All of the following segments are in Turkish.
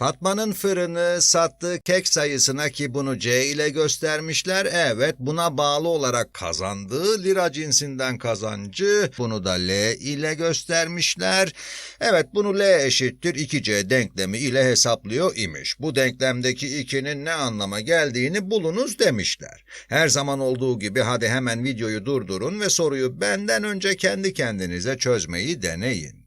Fatma'nın fırını sattığı kek sayısına ki bunu C ile göstermişler. Evet buna bağlı olarak kazandığı lira cinsinden kazancı bunu da L ile göstermişler. Evet bunu L eşittir 2C denklemi ile hesaplıyor imiş. Bu denklemdeki 2'nin ne anlama geldiğini bulunuz demişler. Her zaman olduğu gibi hadi hemen videoyu durdurun ve soruyu benden önce kendi kendinize çözmeyi deneyin.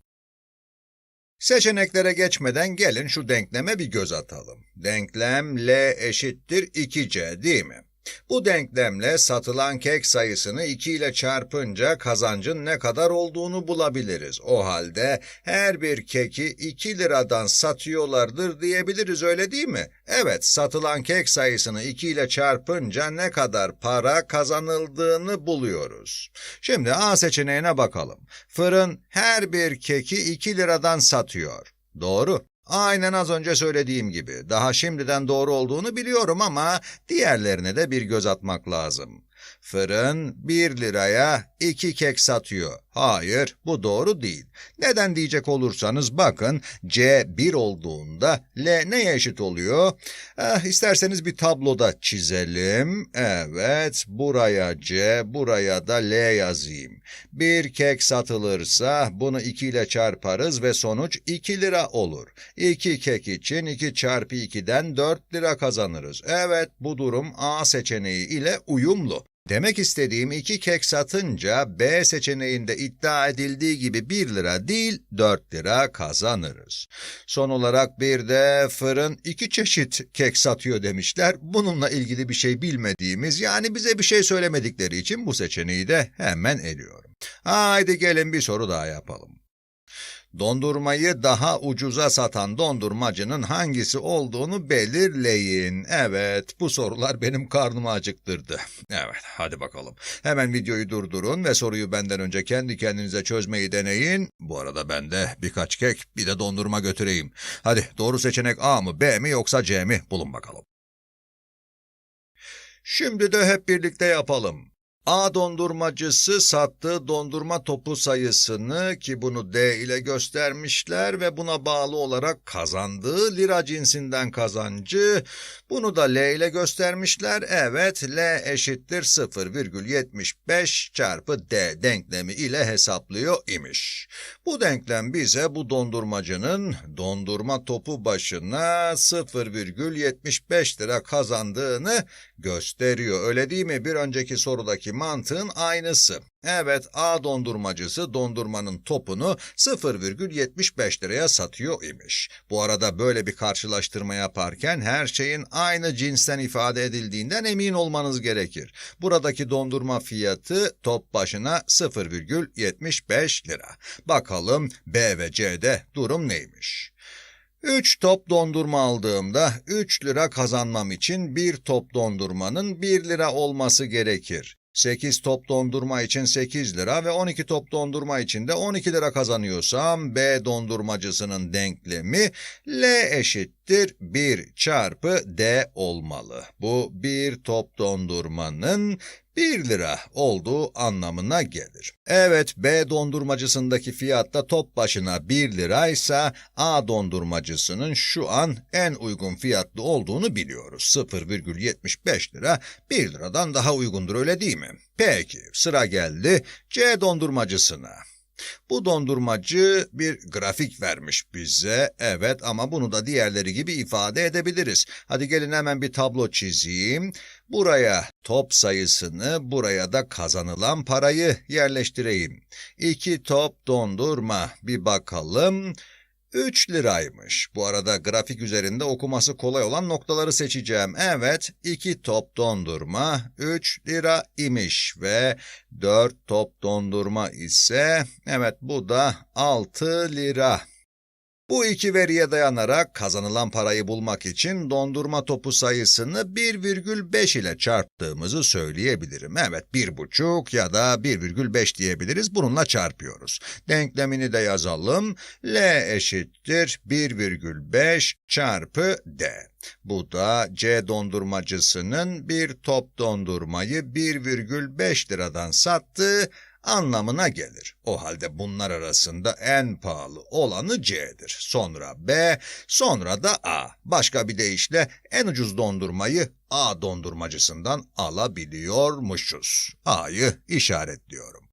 Seçeneklere geçmeden gelin şu denkleme bir göz atalım. Denklem L eşittir 2C değil mi? Bu denklemle satılan kek sayısını 2 ile çarpınca kazancın ne kadar olduğunu bulabiliriz. O halde her bir keki 2 liradan satıyorlardır diyebiliriz öyle değil mi? Evet satılan kek sayısını 2 ile çarpınca ne kadar para kazanıldığını buluyoruz. Şimdi A seçeneğine bakalım. Fırın her bir keki 2 liradan satıyor. Doğru. Aynen az önce söylediğim gibi. Daha şimdiden doğru olduğunu biliyorum ama diğerlerine de bir göz atmak lazım. Fırın 1 liraya 2 kek satıyor. Hayır, bu doğru değil. Neden diyecek olursanız bakın C 1 olduğunda L neye eşit oluyor? Eh, isterseniz bir tabloda çizelim. Evet, buraya C, buraya da L yazayım. Bir kek satılırsa bunu 2 ile çarparız ve sonuç 2 lira olur. 2 kek için 2 çarpı 2'den 4 lira kazanırız. Evet, bu durum A seçeneği ile uyumlu. Demek istediğim iki kek satınca B seçeneğinde iddia edildiği gibi 1 lira değil 4 lira kazanırız. Son olarak bir de fırın iki çeşit kek satıyor demişler. Bununla ilgili bir şey bilmediğimiz yani bize bir şey söylemedikleri için bu seçeneği de hemen eliyorum. Haydi gelin bir soru daha yapalım. Dondurmayı daha ucuza satan dondurmacının hangisi olduğunu belirleyin. Evet, bu sorular benim karnımı acıktırdı. Evet, hadi bakalım. Hemen videoyu durdurun ve soruyu benden önce kendi kendinize çözmeyi deneyin. Bu arada ben de birkaç kek, bir de dondurma götüreyim. Hadi, doğru seçenek A mı, B mi yoksa C mi? Bulun bakalım. Şimdi de hep birlikte yapalım. A dondurmacısı sattığı dondurma topu sayısını ki bunu D ile göstermişler ve buna bağlı olarak kazandığı lira cinsinden kazancı bunu da L ile göstermişler. Evet L eşittir 0,75 çarpı D denklemi ile hesaplıyor imiş. Bu denklem bize bu dondurmacının dondurma topu başına 0,75 lira kazandığını gösteriyor. Öyle değil mi? Bir önceki sorudaki mantığın aynısı. Evet, A dondurmacısı dondurmanın topunu 0,75 liraya satıyor imiş. Bu arada böyle bir karşılaştırma yaparken her şeyin aynı cinsten ifade edildiğinden emin olmanız gerekir. Buradaki dondurma fiyatı top başına 0,75 lira. Bakalım B ve C'de durum neymiş? 3 top dondurma aldığımda 3 lira kazanmam için bir top dondurmanın 1 lira olması gerekir. 8 top dondurma için 8 lira ve 12 top dondurma için de 12 lira kazanıyorsam B dondurmacısının denklemi L eşittir 1 çarpı D olmalı. Bu bir top dondurmanın 1 lira olduğu anlamına gelir. Evet B dondurmacısındaki fiyat da top başına 1 liraysa A dondurmacısının şu an en uygun fiyatlı olduğunu biliyoruz. 0,75 lira 1 liradan daha uygundur öyle değil mi? Peki sıra geldi C dondurmacısına. Bu dondurmacı bir grafik vermiş bize. Evet ama bunu da diğerleri gibi ifade edebiliriz. Hadi gelin hemen bir tablo çizeyim. Buraya top sayısını, buraya da kazanılan parayı yerleştireyim. İki top dondurma. Bir bakalım. 3 liraymış. Bu arada grafik üzerinde okuması kolay olan noktaları seçeceğim. Evet, 2 top dondurma 3 lira imiş ve 4 top dondurma ise evet bu da 6 lira. Bu iki veriye dayanarak kazanılan parayı bulmak için dondurma topu sayısını 1,5 ile çarptığımızı söyleyebilirim. Evet 1,5 ya da 1,5 diyebiliriz. Bununla çarpıyoruz. Denklemini de yazalım. L eşittir 1,5 çarpı D. Bu da C dondurmacısının bir top dondurmayı 1,5 liradan sattığı anlamına gelir. O halde bunlar arasında en pahalı olanı C'dir. Sonra B, sonra da A. Başka bir deyişle en ucuz dondurmayı A dondurmacısından alabiliyormuşuz. A'yı işaretliyorum.